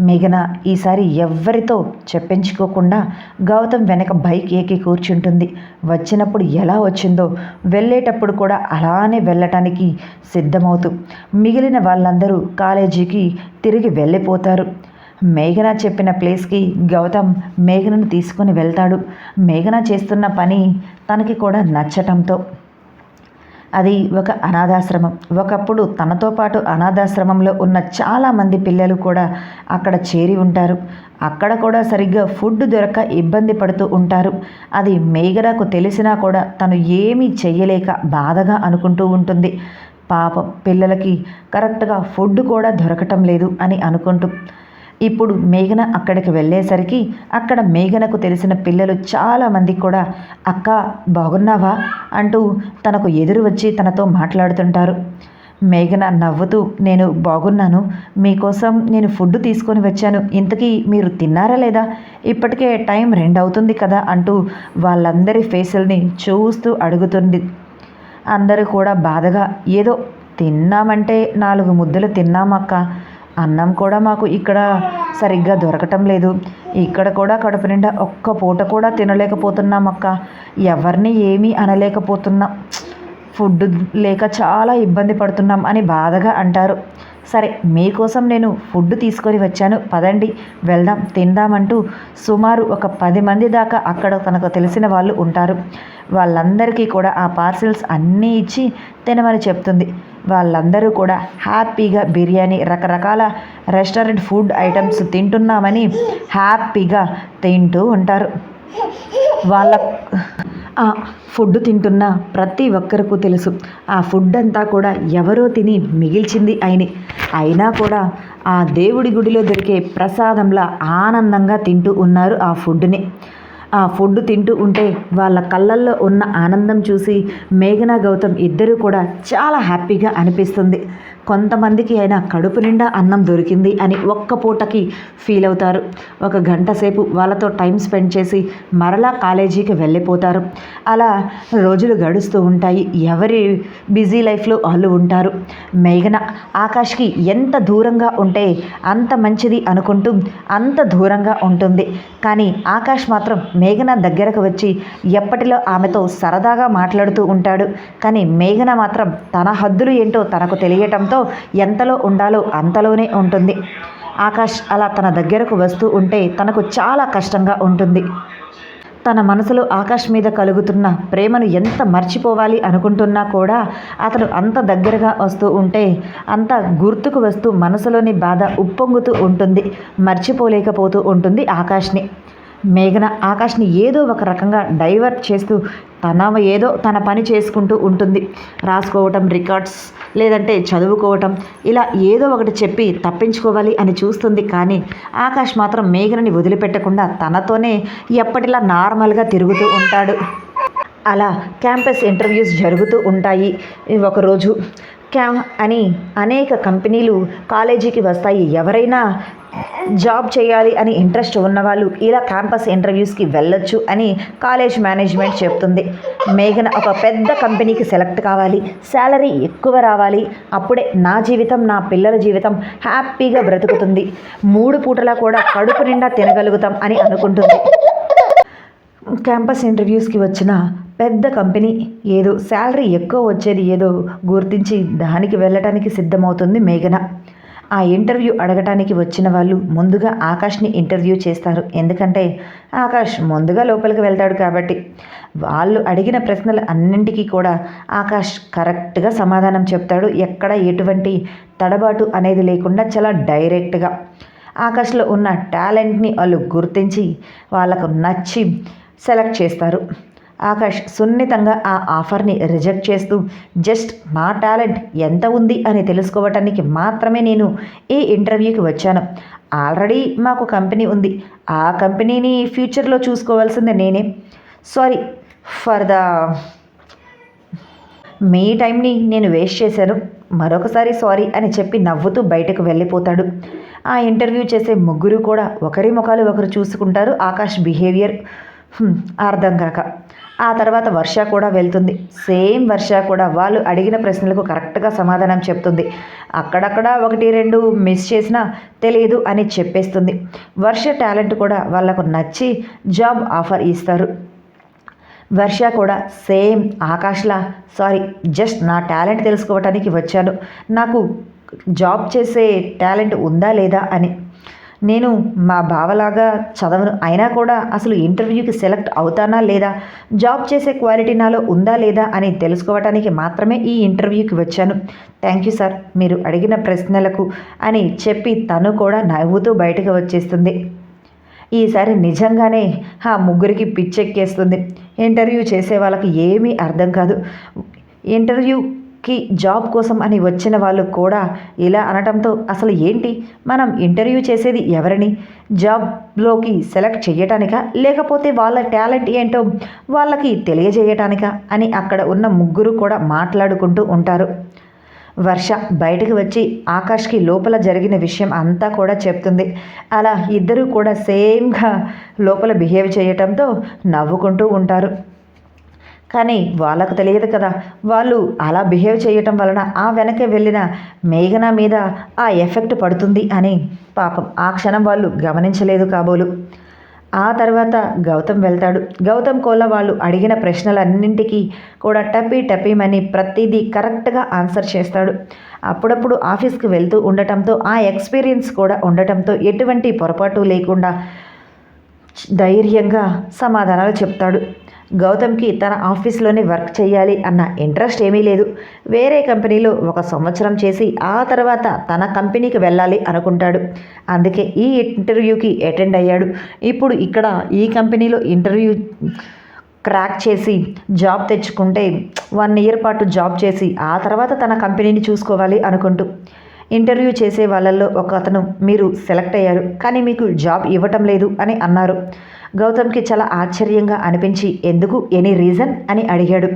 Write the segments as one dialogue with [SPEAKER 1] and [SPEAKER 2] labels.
[SPEAKER 1] మేఘన ఈసారి ఎవ్వరితో చెప్పించుకోకుండా గౌతమ్ వెనక బైక్ ఎక్కి కూర్చుంటుంది. వచ్చినప్పుడు ఎలా వచ్చిందో వెళ్ళేటప్పుడు కూడా అలానే వెళ్ళటానికి సిద్ధమవుతూ మిగిలిన వాళ్ళందరూ కాలేజీకి తిరిగి వెళ్ళిపోతారు. మేఘన చెప్పిన ప్లేస్కి గౌతమ్ మేఘనను తీసుకొని వెళ్తాడు. మేఘన చేస్తున్న పని తనకి కూడా నచ్చటంతో అది ఒక అనాథాశ్రమం. ఒకప్పుడు తనతో పాటు అనాథాశ్రమంలో ఉన్న చాలామంది పిల్లలు కూడా అక్కడ చేరి ఉంటారు. అక్కడ కూడా సరిగ్గా ఫుడ్ దొరక ఇబ్బంది పడుతూ ఉంటారు. అది మేఘనకు తెలిసినా కూడా తను ఏమీ చెయ్యలేక బాధగా అనుకుంటూ ఉంటుంది. పాపం పిల్లలకి కరెక్ట్గా ఫుడ్ కూడా దొరకటం లేదు అని అనుకుంటూ ఇప్పుడు మేఘన అక్కడికి వెళ్ళేసరికి అక్కడ మేఘనకు తెలిసిన పిల్లలు చాలామంది కూడా అక్క బాగున్నావా? అంటూ తనకు ఎదురు వచ్చి తనతో మాట్లాడుతుంటారు. మేఘన నవ్వుతూ నేను బాగున్నాను. మీకోసం నేను ఫుడ్ తీసుకొని వచ్చాను. ఇంతకీ మీరు తిన్నారా లేదా? ఇప్పటికే టైం రెండు అవుతుంది కదా అంటూ వాళ్ళందరి ఫేసుల్ని చూస్తూ అడుగుతుంది. అందరూ కూడా బాధగా ఏదో తిన్నామంటే నాలుగు ముద్దలు తిన్నామక్క. అన్నం కూడా మాకు ఇక్కడ సరిగ్గా దొరకటం లేదు. ఇక్కడ కూడా కడుపు నిండా ఒక్క పూట కూడా తినలేకపోతున్నాం అక్క. ఎవరిని ఏమీ అనలేకపోతున్నాం. ఫుడ్ లేక చాలా ఇబ్బంది పడుతున్నాం అని బాధగా అంటారు. సరే మీకోసం నేను ఫుడ్ తీసుకొని వచ్చాను. పదండి వెళ్దాం తిందామంటూ సుమారు ఒక పది మంది దాకా అక్కడ తనకు తెలిసిన వాళ్ళు ఉంటారు. వాళ్ళందరికీ కూడా ఆ పార్సిల్స్ అన్నీ ఇచ్చి తినమని చెప్తుంది. వాళ్ళందరూ కూడా హ్యాపీగా బిర్యానీ రకరకాల రెస్టారెంట్ ఫుడ్ ఐటమ్స్ తింటున్నామని హ్యాపీగా తింటూ ఉంటారు. వాళ్ళ ఆ ఫుడ్ తింటున్న ప్రతి ఒక్కరికి తెలుసు. ఆ ఫుడ్ అంతా కూడా ఎవరో తిని మిగిల్చింది అయిని అయినా కూడా ఆ దేవుడి గుడిలో దొరికే ప్రసాదంలా ఆనందంగా తింటూ ఉన్నారు ఆ ఫుడ్ని. ఆ ఫుడ్ తింటూ ఉంటే వాళ్ళ కళ్ళల్లో ఉన్న ఆనందం చూసి మేఘనా గౌతమ్ ఇద్దరు కూడా చాలా హ్యాపీగా అనిపిస్తుంది. కొంతమందికి అయినా కడుపు నిండా అన్నం దొరికింది అని ఒక్క పూటకి ఫీల్ అవుతారు. ఒక గంట సేపు వాళ్ళతో టైం స్పెండ్ చేసి మరలా కాలేజీకి వెళ్ళిపోతారు. అలా రోజులు గడుస్తూ ఉంటాయి. ఎవరి బిజీ లైఫ్లో వాళ్ళు ఉంటారు? మేఘన ఆకాష్కి ఎంత దూరంగా ఉంటే అంత మంచిది అనుకుంటూ అంత దూరంగా ఉంటుంది. కానీ ఆకాష్ మాత్రం మేఘన దగ్గరకు వచ్చి ఎప్పటిలో ఆమెతో సరదాగా మాట్లాడుతూ ఉంటాడు. కానీ మేఘన మాత్రం తన హద్దులు ఏంటో తనకు తెలియటంతో ఎంతలో ఉండాలో అంతలోనే ఉంటుంది. ఆకాష్ అలా తన దగ్గరకు వస్తూ ఉంటే తనకు చాలా కష్టంగా ఉంటుంది. తన మనసులో ఆకాష్ మీద కలుగుతున్న ప్రేమను ఎంత మర్చిపోవాలి అనుకుంటున్నా కూడా అతను అంత దగ్గరగా వస్తూ ఉంటే అంత గుర్తుకు వస్తూ మనసులోని బాధ ఉప్పొంగుతూ ఉంటుంది. మర్చిపోలేకపోతూ ఉంటుంది ఆకాష్ని. మేఘన ఆకాష్ని ఏదో ఒక రకంగా డైవర్ట్ చేస్తూ తన ఏదో తన పని చేసుకుంటూ ఉంటుంది. రాసుకోవటం రికార్డ్స్ లేదంటే చదువుకోవటం ఇలా ఏదో ఒకటి చెప్పి తప్పించుకోవాలి అని చూస్తుంది. కానీ ఆకాష్ మాత్రం మేఘనని వదిలిపెట్టకుండా తనతోనే ఎప్పటిలా నార్మల్గా తిరుగుతూ ఉంటాడు. అలా క్యాంపస్ ఇంటర్వ్యూస్ జరుగుతూ ఉంటాయి. ఒకరోజు క్యా అని అనేక కంపెనీలు కాలేజీకి వస్తాయి. ఎవరైనా జాబ్ చేయాలి అని ఇంట్రెస్ట్ ఉన్నవాళ్ళు ఇలా క్యాంపస్ ఇంటర్వ్యూస్కి వెళ్ళొచ్చు అని కాలేజ్ మేనేజ్మెంట్ చెప్తుంది. మేఘన ఒక పెద్ద కంపెనీకి సెలెక్ట్ కావాలి. శాలరీ ఎక్కువ రావాలి. అప్పుడే నా జీవితం నా పిల్లల జీవితం హ్యాపీగా బ్రతుకుతుంది. మూడు పూటలా కూడా కడుపు నిండా తినగలుగుతాం అని అనుకుంటుంది. క్యాంపస్ ఇంటర్వ్యూస్కి వచ్చిన పెద్ద కంపెనీ. ఏదో శాలరీ ఎక్కువ వచ్చేది ఏదో గుర్తించి దానికి వెళ్ళటానికి సిద్ధమవుతుంది మేఘన. ఆ ఇంటర్వ్యూ అడగటానికి వచ్చిన వాళ్ళు ముందుగా ఆకాష్ని ఇంటర్వ్యూ చేస్తారు. ఎందుకంటే ఆకాష్ ముందుగా లోపలికి వెళ్తాడు కాబట్టి. వాళ్ళు అడిగిన ప్రశ్నలు అన్నింటికీ కూడా ఆకాష్ కరెక్ట్గా సమాధానం చెప్తాడు. ఎక్కడ ఎటువంటి తడబాటు అనేది లేకుండా చాలా డైరెక్ట్గా. ఆకాష్లో ఉన్న టాలెంట్ని వాళ్ళు గుర్తించి వాళ్ళకు నచ్చి సెలెక్ట్ చేస్తారు. ఆకాష్ సున్నితంగా ఆ ఆఫర్ని రిజెక్ట్ చేస్తూ జస్ట్ నా టాలెంట్ ఎంత ఉంది అని తెలుసుకోవటానికి మాత్రమే నేను ఈ ఇంటర్వ్యూకి వచ్చాను. ఆల్రెడీ మాకు కంపెనీ ఉంది. ఆ కంపెనీని ఫ్యూచర్లో చూసుకోవాల్సిందే నేనే. సారీ ఫర్ ద మీ టైంని నేను వేస్ట్ చేశాను. మరొకసారి సారీ అని చెప్పి నవ్వుతూ బయటకు వెళ్ళిపోతాడు. ఆ ఇంటర్వ్యూ చేసే ముగ్గురు కూడా ఒకరి ముఖాలు ఒకరు చూసుకుంటారు ఆకాష్ బిహేవియర్. అర్థం కాక. ఆ తర్వాత వర్ష కూడా వెళ్తుంది. సేమ్ వర్ష కూడా వాళ్ళు అడిగిన ప్రశ్నలకు కరెక్ట్గా సమాధానం చెప్తుంది. అక్కడక్కడ ఒకటి రెండు మిస్ చేసినా తెలియదు అని చెప్పేస్తుంది. వర్ష టాలెంట్ కూడా వాళ్ళకు నచ్చి జాబ్ ఆఫర్ ఇస్తారు. వర్ష కూడా సేమ్ ఆకాష్లా సారీ జస్ట్ నా టాలెంట్ తెలుసుకోవటానికి వచ్చాను. నాకు జాబ్ చేసే టాలెంట్ ఉందా లేదా అని నేను మా బావలాగా చదవను. అయినా కూడా అసలు ఇంటర్వ్యూకి సెలెక్ట్ అవుతానా లేదా? జాబ్ చేసే క్వాలిటీ నాలో ఉందా లేదా అని తెలుసుకోవటానికి మాత్రమే ఈ ఇంటర్వ్యూకి వచ్చాను. థ్యాంక్ యూ సార్ మీరు అడిగిన ప్రశ్నలకు అని చెప్పి తను కూడా నవ్వుతూ బయటకు వచ్చేస్తుంది. ఈసారి నిజంగానే ఆ ముగ్గురికి పిచ్చెక్కేస్తుంది. ఇంటర్వ్యూ చేసే వాళ్ళకి ఏమీ అర్థం కాదు. ఇంటర్వ్యూ కి జాబ్ కోసం అని వచ్చిన వాళ్ళు కూడా ఇలా అనటంతో అసలు ఏంటి? మనం ఇంటర్వ్యూ చేసేది ఎవరిని? జాబ్లోకి సెలెక్ట్ చేయటానికా లేకపోతే వాళ్ళ టాలెంట్ ఏంటో వాళ్ళకి తెలియజేయటానికా? అని అక్కడ ఉన్న ముగ్గురు కూడా మాట్లాడుకుంటూ ఉంటారు. వర్ష బయటకు వచ్చి ఆకాష్కి లోపల జరిగిన విషయం అంతా కూడా చెప్తుంది. అలా ఇద్దరూ కూడా సేమ్గా లోపల బిహేవ్ చేయటంతో నవ్వుకుంటూ ఉంటారు. కానీ వాళ్ళకు తెలియదు కదా. వాళ్ళు అలా బిహేవ్ చేయటం వలన ఆ వెనకే వెళ్ళిన మేఘన మీద ఆ ఎఫెక్ట్ పడుతుంది అని పాపం ఆ క్షణం వాళ్ళు గమనించలేదు కాబోలు. ఆ తర్వాత గౌతమ్ వెళ్తాడు. గౌతమ్ కోల వాళ్ళు అడిగిన ప్రశ్నలన్నింటికీ కూడా టపీ టపీమని ప్రతిదీ కరెక్ట్గా ఆన్సర్ చేస్తాడు. అప్పుడప్పుడు ఆఫీస్కి వెళ్తూ ఉండటంతో ఆ ఎక్స్పీరియన్స్ కూడా ఉండటంతో ఎటువంటి పొరపాటు లేకుండా ధైర్యంగా సమాధానాలు చెప్తాడు. గౌతమ్కి తన ఆఫీస్లోనే వర్క్ చేయాలి అన్న ఇంట్రెస్ట్ ఏమీ లేదు. వేరే కంపెనీలో ఒక సంవత్సరం చేసి ఆ తర్వాత తన కంపెనీకి వెళ్ళాలి అనుకుంటాడు. అందుకే ఈ ఇంటర్వ్యూకి అటెండ్ అయ్యాడు. ఇప్పుడు ఇక్కడ ఈ కంపెనీలో ఇంటర్వ్యూ క్రాక్ చేసి జాబ్ తెచ్చుకుంటే వన్ ఇయర్ పాటు జాబ్ చేసి ఆ తర్వాత తన కంపెనీని చూసుకోవాలి అనుకుంటూ. ఇంటర్వ్యూ చేసే వాళ్ళల్లో ఒక అతను మీరు సెలెక్ట్ అయ్యారు కానీ మీకు జాబ్ ఇవ్వటం లేదు అని అన్నారు. గౌతమ్కి చాలా ఆశ్చర్యంగా అనిపించి ఎందుకు? Any reason? అని అడిగాడు.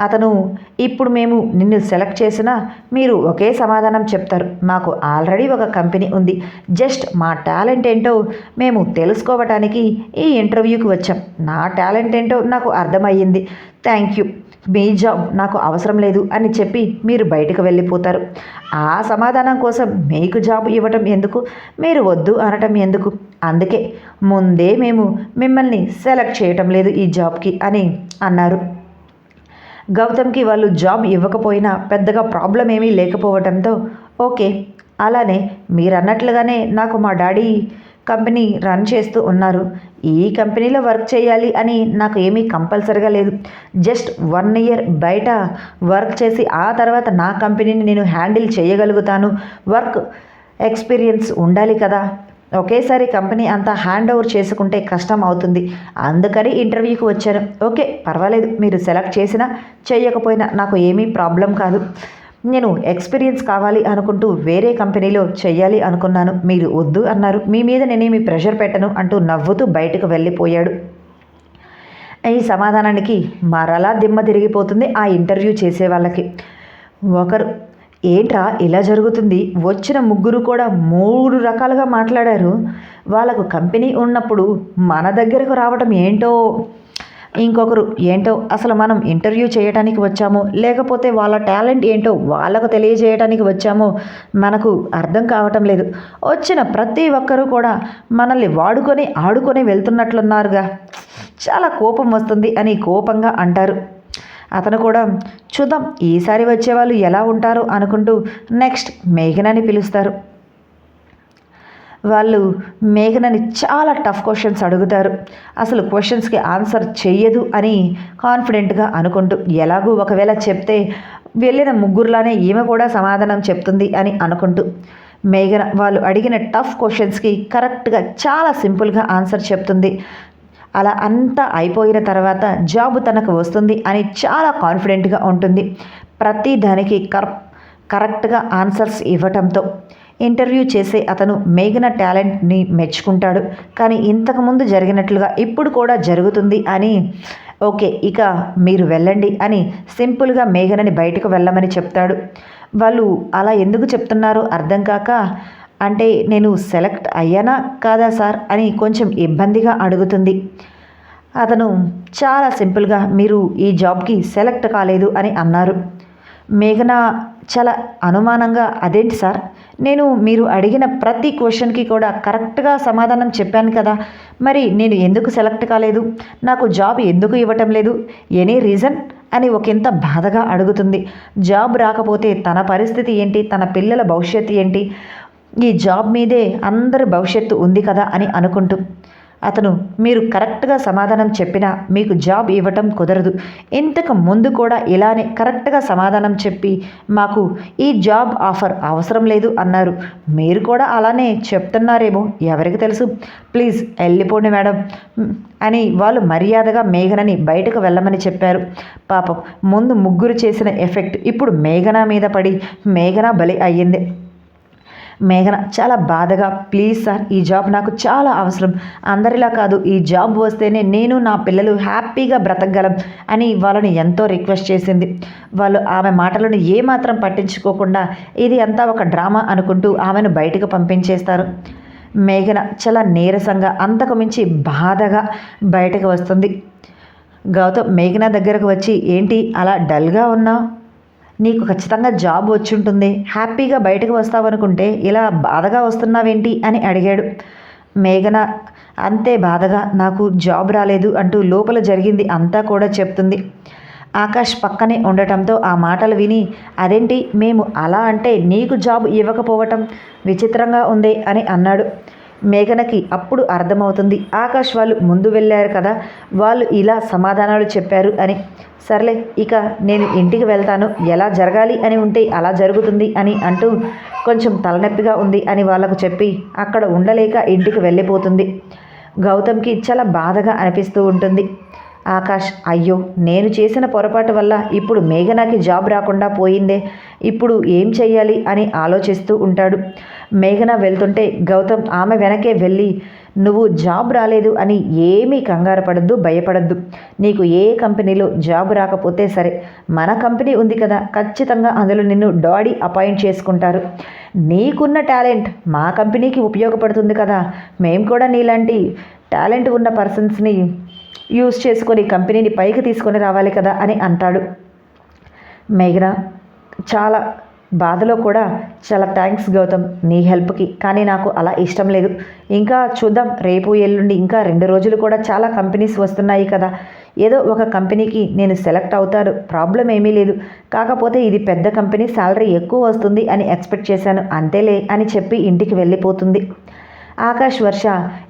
[SPEAKER 1] అతను ఇప్పుడు మేము నిన్ను సెలెక్ట్ చేసినా మీరు ఒకే సమాధానం చెప్తారు. మాకు ఆల్రెడీ ఒక కంపెనీ ఉంది. జస్ట్ మా టాలెంట్ ఏంటో మేము తెలుసుకోవటానికి ఈ ఇంటర్వ్యూకి వచ్చాం. నా టాలెంట్ ఏంటో నాకు అర్థమయ్యింది. Thank you. మీ జాబ్ నాకు అవసరం లేదు అని చెప్పి మీరు బయటకు వెళ్ళిపోతారు. ఆ సమాధానం కోసం మీకు జాబ్ ఇవ్వటం ఎందుకు? మీరు వద్దు అనటం ఎందుకు? అందుకే ముందే మేము మిమ్మల్ని సెలెక్ట్ చేయటం లేదు ఈ జాబ్కి అని అన్నారు. గౌతమ్కి వాళ్ళు జాబ్ ఇవ్వకపోయినా పెద్దగా ప్రాబ్లం ఏమీ లేకపోవడంతో ఓకే అలానే మీరన్నట్లుగానే నాకు మా డాడీ కంపెనీ రన్ చేస్తూ ఉన్నారు. ఈ కంపెనీలో వర్క్ చేయాలి అని నాకు ఏమీ కంపల్సరిగా లేదు. జస్ట్ వన్ ఇయర్ బయట వర్క్ చేసి ఆ తర్వాత నా కంపెనీని నేను హ్యాండిల్ చేయగలుగుతాను. వర్క్ ఎక్స్పీరియన్స్ ఉండాలి కదా. ఒకేసారి కంపెనీ అంతా హ్యాండ్ ఓవర్ చేసుకుంటే కష్టం అవుతుంది. అందుకని ఇంటర్వ్యూకి వచ్చాను. ఓకే పర్వాలేదు. మీరు సెలెక్ట్ చేసినా చేయకపోయినా నాకు ఏమీ ప్రాబ్లం కాదు. నేను ఎక్స్పీరియన్స్ కావాలి అనుకుంటూ వేరే కంపెనీలో చెయ్యాలి అనుకున్నాను. మీరు వద్దు అన్నారు. మీ మీద నేనేమి ప్రెషర్ పెట్టను అంటూ నవ్వుతూ బయటకు వెళ్ళిపోయాడు. ఈ సమాధానానికి మరలా దిమ్మ తిరిగిపోతుంది ఆ ఇంటర్వ్యూ చేసే వాళ్ళకి ఒకరు ఏంట్రా ఇలా జరుగుతుంది? వచ్చిన ముగ్గురు కూడా మూడు రకాలుగా మాట్లాడారు. వాళ్ళకు కంపెనీ ఉన్నప్పుడు మన దగ్గరకు రావటం ఏంటో ఇంకొకరు ఏంటో అసలు మనం ఇంటర్వ్యూ చేయడానికి వచ్చామో లేకపోతే వాళ్ళ టాలెంట్ ఏంటో వాళ్ళకు తెలియజేయడానికి వచ్చామో మనకు అర్థం కావటం లేదు. వచ్చిన ప్రతి ఒక్కరూ కూడా మనల్ని వాడుకొని ఆడుకొని వెళ్తున్నట్లున్నారుగా. చాలా కోపం వస్తుంది అని కోపంగా అంటారు. అతను కూడా చూద్దాం ఈసారి వచ్చేవాళ్ళు ఎలా ఉంటారు అనుకుంటూ నెక్స్ట్ మేఘనని పిలుస్తారు. వాళ్ళు మేఘనని చాలా టఫ్ క్వశ్చన్స్ అడుగుతారు. అసలు క్వశ్చన్స్కి ఆన్సర్ చెయ్యదు అని కాన్ఫిడెంట్గా అనుకుంటూ ఎలాగూ ఒకవేళ చెప్తే వెళ్ళిన ముగ్గురులానే ఈమె కూడా సమాధానం చెప్తుంది అని అనుకుంటూ మేఘన వాళ్ళు అడిగిన టఫ్ క్వశ్చన్స్కి కరెక్ట్గా చాలా సింపుల్గా ఆన్సర్ చెప్తుంది. అలా అంతా అయిపోయిన తర్వాత జాబ్ తనకు వస్తుంది అని చాలా కాన్ఫిడెంట్గా ఉంటుంది. ప్రతి దానికి కర్ కరెక్ట్గా ఆన్సర్స్ ఇవ్వటంతో ఇంటర్వ్యూ చేసే అతను మేఘన టాలెంట్ని మెచ్చుకుంటాడు. కానీ ఇంతకుముందు జరిగినట్లుగా ఇప్పుడు కూడా జరుగుతుంది అని ఓకే ఇక మీరు వెళ్ళండి అని సింపుల్గా మేఘనని బయటకు వెళ్ళమని చెప్తాడు. వాళ్ళు అలా ఎందుకు చెప్తున్నారో అర్థం కాక అంటే నేను సెలెక్ట్ అయ్యానా కాదా సార్ అని కొంచెం ఇబ్బందిగా అడుగుతుంది. అతను చాలా సింపుల్గా మీరు ఈ జాబ్కి సెలెక్ట్ కాలేదు అని అన్నారు. మేఘన చాలా అనుమానంగా అదేంటి సార్? నేను మీరు అడిగిన ప్రతి క్వశ్చన్కి కూడా కరెక్ట్గా సమాధానం చెప్పాను కదా! మరి నేను ఎందుకు సెలెక్ట్ కాలేదు? నాకు జాబ్ ఎందుకు ఇవ్వటం లేదు? Any reason? అని ఒకంత బాధగా అడుగుతుంది. జాబ్ రాకపోతే తన పరిస్థితి ఏంటి? తన పిల్లల భవిష్యత్తు ఏంటి? ఈ జాబ్ మీదే అందరి భవిష్యత్తు ఉంది కదా అని అనుకుంటూ అతను మీరు కరెక్ట్గా సమాధానం చెప్పినా మీకు జాబ్ ఇవ్వటం కుదరదు. ఇంతకు ముందు కూడా ఇలానే కరెక్ట్గా సమాధానం చెప్పి మాకు ఈ జాబ్ ఆఫర్ అవసరం లేదు అన్నారు. మీరు కూడా అలానే చెప్తున్నారేమో ఎవరికి తెలుసు. ప్లీజ్ వెళ్ళిపోండి మేడం అని వాళ్ళు మర్యాదగా మేఘనని బయటకు వెళ్ళమని చెప్పారు. పాపం ముందు ముగ్గురు చేసిన ఎఫెక్ట్ ఇప్పుడు మేఘన మీద పడి మేఘన బలి అయ్యింది. మేఘన చాలా బాధగా ప్లీజ్ సార్ ఈ జాబ్ నాకు చాలా అవసరం. అందరిలా కాదు ఈ జాబ్ వస్తేనే నేను నా పిల్లలు హ్యాపీగా బ్రతకగలం అని వాళ్ళని ఎంతో రిక్వెస్ట్ చేసింది. వాళ్ళు ఆమె మాటలను ఏమాత్రం పట్టించుకోకుండా ఇది అంతా ఒక డ్రామా అనుకుంటూ ఆమెను బయటకు పంపించేస్తారు. మేఘన చాలా నీరసంగా అంతకు మించి బాధగా బయటకు వస్తుంది. గౌతమ్ మేఘన దగ్గరకు వచ్చి ఏంటి అలా డల్గా ఉన్నావు? నీకు ఖచ్చితంగా జాబ్ వచ్చి ఉంటుంది హ్యాపీగా బయటకు వస్తావనుకుంటే ఇలా బాధగా వస్తున్నావేంటి అని అడిగాడు. మేఘన అంతే బాధగా నాకు జాబ్ రాలేదు అంటూ లోపల జరిగింది అంతా కూడా చెప్తుంది. ఆకాష్ పక్కనే ఉండటంతో ఆ మాటలు విని అదేంటి మేము అలా అంటే నీకు జాబ్ ఇవ్వకపోవటం విచిత్రంగా ఉంది అని అన్నాడు. మేఘనకి అప్పుడు అర్థమవుతుంది. ఆకాష్ వాళ్ళు ముందు వెళ్ళారు కదా వాళ్ళు ఇలా సమాధానాలు చెప్పారు అని. సర్లే ఇక నేను ఇంటికి వెళ్తాను. ఎలా జరగాలి అని ఉంటే అలా జరుగుతుంది అని అంటూ కొంచెం తలనొప్పిగా ఉంది అని వాళ్ళకు చెప్పి అక్కడ ఉండలేక ఇంటికి వెళ్ళిపోతుంది. గౌతమ్కి చాలా బాధగా అనిపిస్తూ ఉంటుంది. ఆకాష్ అయ్యో నేను చేసిన పొరపాటు వల్ల ఇప్పుడు మేఘనాకి జాబ్ రాకుండా పోయిందే. ఇప్పుడు ఏం చెయ్యాలి అని ఆలోచిస్తూ ఉంటాడు. మేఘన వెళ్తుంటే గౌతమ్ ఆమె వెనకే వెళ్ళి నువ్వు జాబ్ రాలేదు అని ఏమీ కంగారు పడద్దు భయపడద్దు. నీకు ఏ కంపెనీలో జాబ్ రాకపోతే సరే మన కంపెనీ ఉంది కదా ఖచ్చితంగా అందులో నిన్ను డాడీ అపాయింట్ చేసుకుంటారు. నీకున్న టాలెంట్ మా కంపెనీకి ఉపయోగపడుతుంది కదా మేము కూడా నీలాంటి టాలెంట్ ఉన్న పర్సన్స్ని యూస్ చేసుకొని కంపెనీని పైకి తీసుకొని రావాలి కదా అని అంటాడు. మేఘన చాలా బాధలో కూడా చాలా థ్యాంక్స్ గౌతమ్ నీ హెల్ప్కి. కానీ నాకు అలా ఇష్టం లేదు. ఇంకా చూద్దాం రేపు ఎల్లుండి ఇంకా రెండు రోజులు కూడా చాలా కంపెనీస్ వస్తున్నాయి కదా. ఏదో ఒక కంపెనీకి నేను సెలెక్ట్ అవుతాను ప్రాబ్లం ఏమీ లేదు. కాకపోతే ఇది పెద్ద కంపెనీ శాలరీ ఎక్కువ వస్తుంది అని ఎక్స్పెక్ట్ చేశాను. అంతేలే అని చెప్పి ఇంటికి వెళ్ళిపోతుంది. ఆకాష్ వర్ష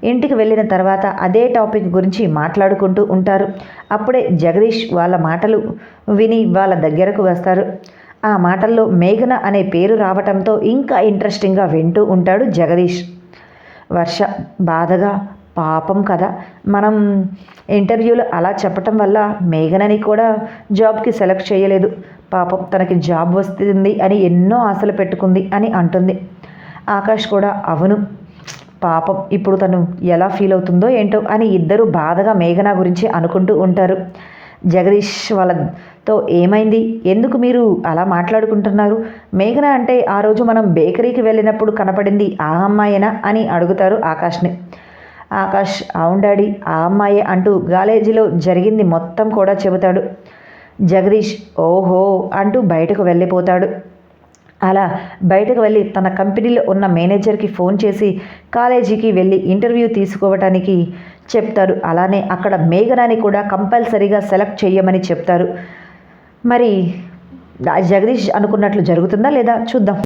[SPEAKER 1] ఇంటికి వెళ్ళిన తర్వాత అదే టాపిక్ గురించి మాట్లాడుకుంటూ ఉంటారు. అప్పుడే జగదీష్ వాళ్ళ మాటలు విని వాళ్ళ దగ్గరకు వస్తారు. ఆ మాటల్లో మేఘన అనే పేరు రావటంతో ఇంకా ఇంట్రెస్టింగ్గా వింటూ ఉంటాడు జగదీష్. వర్ష బాధగా పాపం కదా. మనం ఇంటర్వ్యూలో అలా చెప్పటం వల్ల మేఘనని కూడా జాబ్కి సెలెక్ట్ చేయలేదు. పాపం తనకి జాబ్ వస్తుంది అని ఎన్నో ఆశలు పెట్టుకుంది అని అంటుంది. ఆకాష్ కూడా అవును పాపం ఇప్పుడు తను ఎలా ఫీల్ అవుతుందో ఏంటో అని ఇద్దరు బాధగా మేఘన గురించి అనుకుంటూ ఉంటారు. జగదీష్ వాళ్ళతో ఏమైంది? ఎందుకు మీరు అలా మాట్లాడుకుంటున్నారు? మేఘన అంటే ఆ రోజు మనం బేకరీకి వెళ్ళినప్పుడు కనపడింది ఆ అమ్మాయేనా అని అడుగుతారు ఆకాష్ని. ఆకాష్ అవును డాడీ ఆ అమ్మాయే అంటూ గాలేజీలో జరిగింది మొత్తం కూడా చెబుతాడు. జగదీష్ ఓహో అంటూ బయటకు వెళ్ళిపోతాడు. అలా బయటకు వెళ్ళి తన కంపెనీలో ఉన్న మేనేజర్కి ఫోన్ చేసి కాలేజీకి వెళ్ళి ఇంటర్వ్యూ తీసుకోవటానికి చెప్తారు. అలానే అక్కడ మేఘనాని కూడా కంపల్సరీగా సెలెక్ట్ చేయమని చెప్తారు. మరి జగదీష్ అనుకున్నట్లు జరుగుతుందా లేదా చూద్దాం.